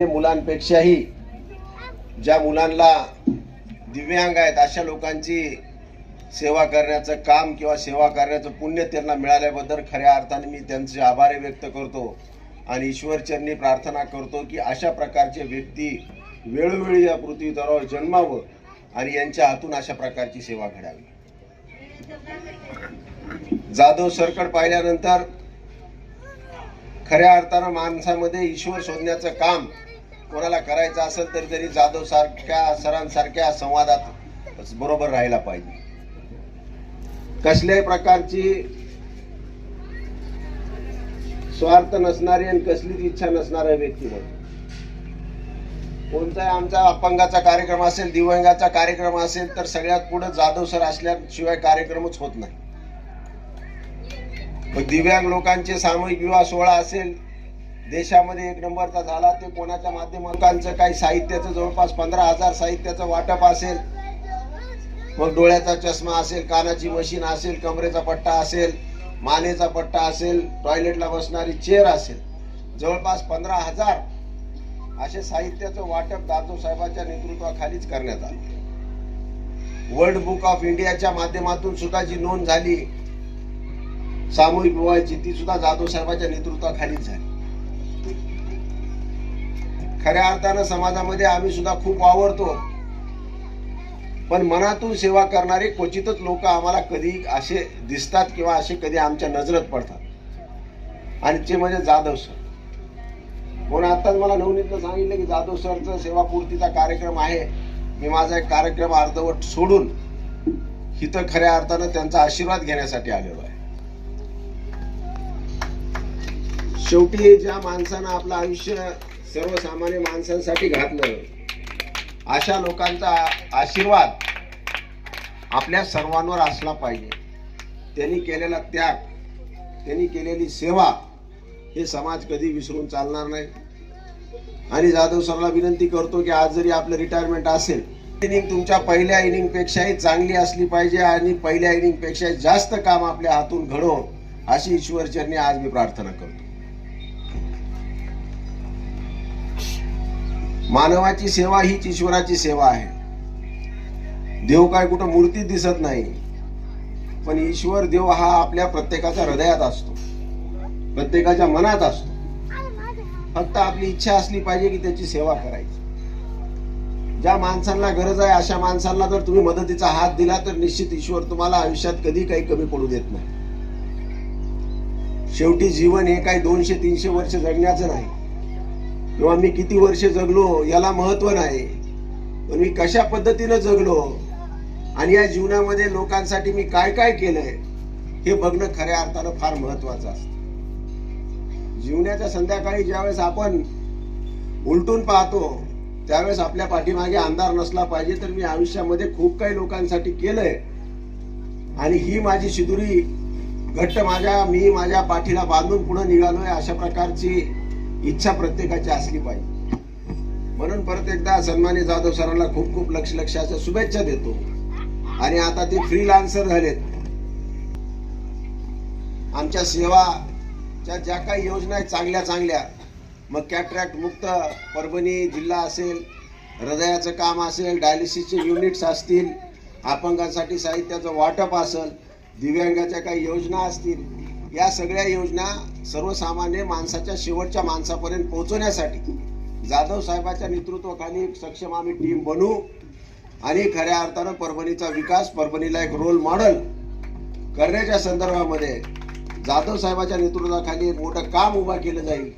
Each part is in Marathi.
मुलांपेक्षाही ज्या मुलांना दिव्यांग आहेत अशा लोकांची सेवा करण्याचं काम किंवा सेवा करण्याचं पुण्य त्यांना मिळाल्याबद्दल खऱ्या अर्थाने मी त्यांचे आभार व्यक्त करतो आणि ईश्वरचरणी प्रार्थना करतो की अशा प्रकारचे व्यक्ती वेळोवेळी या पृथ्वीतरावर जन्मावं आणि यांच्या हातून अशा प्रकारची सेवा घडावी. जाधव सरकट पाहिल्यानंतर खऱ्या अर्थानं माणसामध्ये ईश्वर शोधण्याचं काम कोणाला करायचं असेल तरी तरी जाधव सारख्या सरांसारख्या संवादात बरोबर राहायला पाहिजे. कसल्याही प्रकारची स्वार्थ नसणारी आणि कसलीच इच्छा नसणाऱ्या व्यक्ती म्हणून. कोणताही आमचा अपंगाचा कार्यक्रम असेल दिव्यांगाचा कार्यक्रम असेल तर सगळ्यात पुढे जाधव सर असल्याशिवाय कार्यक्रमच होत नाही. दिव्यांग लोकांचे सामूहिक विवाह सोहळा असेल देशामध्ये एक नंबरचा झाला ते कोणाच्या माध्यमांकांचं काही साहित्याचं जवळपास पंधरा हजार साहित्याचं वाटप असेल मग डोळ्याचा चष्मा असेल कानाची मशीन असेल कमरेचा पट्टा असेल मानेचा पट्टा असेल टॉयलेटला बसणारी चेअर असेल जवळपास पंधरा हजार असे साहित्याचं वाटप दादो साहेबांच्या नेतृत्वाखालीच करण्यात आलं. वर्ल्ड बुक ऑफ इंडियाच्या माध्यमातून सुद्धा जी नोंद झाली. सामूहिक विवाहाची ती सुद्धा जाधव साहेबांच्या नेतृत्वाखालीच झाली. खऱ्या अर्थानं समाजामध्ये आम्ही सुद्धा खूप वावरतो. पण मनातून सेवा करणारे क्वचितच लोक आम्हाला कधी असे दिसतात किंवा असे कधी आमच्या नजरेत पडतात. आणि ते म्हणजे जाधव सर. कोण आताच मला नवनीतनं सांगितलं की जाधव सरचा सेवापूर्तीचा कार्यक्रम आहे. मी माझा एक कार्यक्रम अर्धवट सोडून इथं खऱ्या अर्थानं त्यांचा आशीर्वाद घेण्यासाठी आलेलो आहे. शेवटी ज्या माणसानं आपलं आयुष्य सर्वसामान्य माणसांसाठी घातलं अशा लोकांचा आशीर्वाद आपल्या सर्वांवर असला पाहिजे. त्यांनी केलेला त्याग त्यांनी केलेली सेवा हे समाज कधी विसरून चालणार नाही. आणि जाधव सरला विनंती करतो की आज जरी आपलं रिटायरमेंट असेल इनिंग तुमच्या पहिल्या इनिंग पेक्षाही चांगली असली पाहिजे आणि पहिल्या इनिंगपेक्षा जास्त काम आपल्या हातून घडवून अशी ईश्वरचरणी आज मी प्रार्थना करतो. मानवाची सेवा हीच ईश्वराची सेवा आहे. देव काय कुठं मूर्तीत दिसत नाही. पण ईश्वर देव हा आपल्या प्रत्येकाच्या हृदयात असतो. प्रत्येकाच्या मनात असतो. फक्त आपली इच्छा असली पाहिजे की त्याची सेवा करायची. ज्या माणसांना गरज आहे अशा माणसांना जर तुम्ही मदतीचा हात दिला तर निश्चित ईश्वर तुम्हाला आयुष्यात कधी काही कमी पडू देत नाही. शेवटी जीवन हे काही दोनशे तीनशे वर्ष जगण्याचं नाही. किंवा मी किती वर्ष जगलो याला महत्त्व नाही. पण मी कशा पद्धतीनं जगलो आणि या जीवनामध्ये लोकांसाठी मी काय काय केलंय हे बघणं खऱ्या अर्थानं फार महत्वाचं असतं. जीवनाच्या संध्याकाळी ज्यावेळेस आपण उलटून पाहतो त्यावेळेस आपल्या पाठीमागे अंधार नसला पाहिजे तर मी आयुष्यामध्ये खूप काही लोकांसाठी केलंय. आणि ही माझी शिदुरी घट्ट माझ्या मी माझ्या पाठीला बांधून पुढे निघालोय अशा प्रकारची इच्छा प्रत्येकाची असली पाहिजे. म्हणून परत एकदा सन्मानी जाधव सरांना खूप खूप लक्ष लक्षाच्या शुभेच्छा देतो. आणि आता ते फ्रीलान्सर झालेत. आमच्या सेवाच्या ज्या काही योजना आहेत चांगल्या चांगल्या मग कॅट्रॅक्ट मुक्त परभणी जिल्हा असेल हृदयाचं काम असेल डायलिसिसचे युनिट्स असतील अपंगांसाठी साहित्याचं वाटप असेल दिव्यांगाच्या काही योजना असतील या सगळ्या योजना सर्वसामान्य माणसाच्या शेवटच्या माणसापर्यंत पोहोचवण्यासाठी जाधव साहेबाच्या नेतृत्वाखाली एक सक्षम आम्ही टीम बनू आणि खऱ्या अर्थानं परभणीचा विकास परभणीला एक रोल मॉडेल करण्याच्या संदर्भामध्ये जाधव साहेबाच्या नेतृत्वाखाली एक मोठं काम उभा केलं जाईल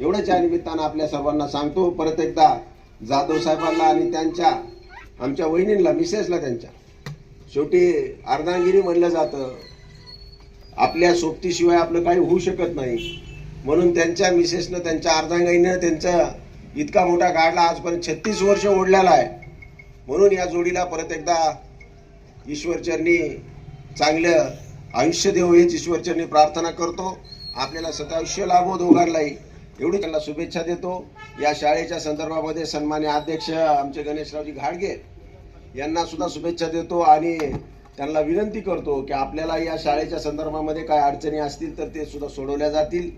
एवढंच या निमित्तानं आपल्या सर्वांना सांगतो. परत एकदा जाधव साहेबांना आणि त्यांच्या आमच्या वहिनींना मिसेसला त्यांच्या. शेवटी अर्धांगिरी म्हणलं जातं. आपल्या सोबतीशिवाय आपलं काही होऊ शकत नाही. म्हणून त्यांच्या मिसेसनं त्यांच्या अर्धांगाईनं त्यांचा इतका मोठा काढला आजपर्यंत छत्तीस वर्ष ओढलेला आहे. म्हणून या जोडीला परत एकदा ईश्वरचरणी चांगलं आयुष्य देव हेच ईश्वरचरणी प्रार्थना करतो. आपल्याला सतायुष्य लाभो दोघांनाही. एवढी त्यांना शुभेच्छा देतो. या शाळेच्या संदर्भामध्ये सन्मान्य अध्यक्ष आमचे गणेशरावजी घाडगे यांना सुद्धा शुभेच्छा देतो आणि त्यांना विनंती करतो की आपल्याला या शाळेच्या संदर्भामध्ये काय अडचणी असतील तर ते सुद्धा सोडवल्या जातील.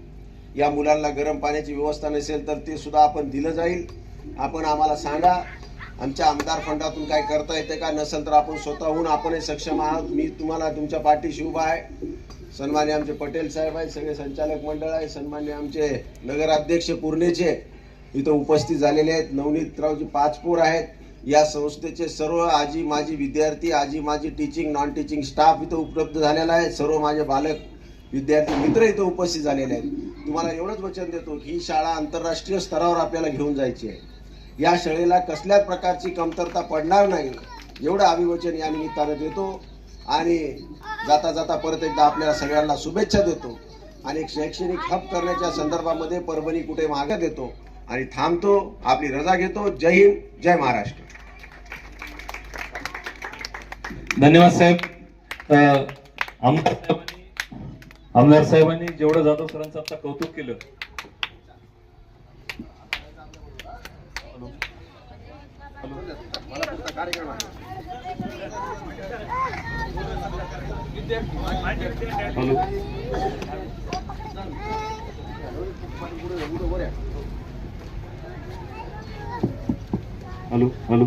या मुलांना गरम पाण्याची व्यवस्था नसेल तर ते सुद्धा आपण दिलं जाईल. आपण आम्हाला सांगा आमच्या आमदार फंडातून काय करता येते का नसेल तर आपण स्वतःहून आपणही सक्षम आहात. मी तुम्हाला तुमच्या पाठीशी उभा आहे. सन्मान्य आमचे पटेल साहेब आहेत सगळे संचालक मंडळ आहे. सन्मान्य आमचे नगराध्यक्ष पूर्णेचे इथं उपस्थित झालेले आहेत. नवनीतरावजी पाचपोर आहेत. या संस्थेचे सर्व आजी माजी विद्यार्थी आजी माजी टीचिंग नॉन टीचिंग स्टाफ इथं उपलब्ध झालेला आहे. सर्व माझे बालक विद्यार्थी मित्र इथं उपस्थित झालेले आहेत. तुम्हाला एवढंच वचन देतो की ही शाळा आंतरराष्ट्रीय स्तरावर आपल्याला घेऊन जायची आहे. या शाळेला कसल्याच प्रकारची कमतरता पडणार नाही एवढं अभिवचन या निमित्तानं देतो आणि जाता जाता परत एकदा आपल्याला सगळ्यांना शुभेच्छा देतो आणि शैक्षणिक हब करण्याच्या संदर्भामध्ये परभणी कुठे मागे देतो आणि थांबतो आपली रजा घेतो. जय हिंद जय महाराष्ट्र. धन्यवाद साहेब. आमदार साहेबांनी आमदार साहेबांनी जेवढं जाधव सरांचं आता कौतुक केलं. Hello. Hello.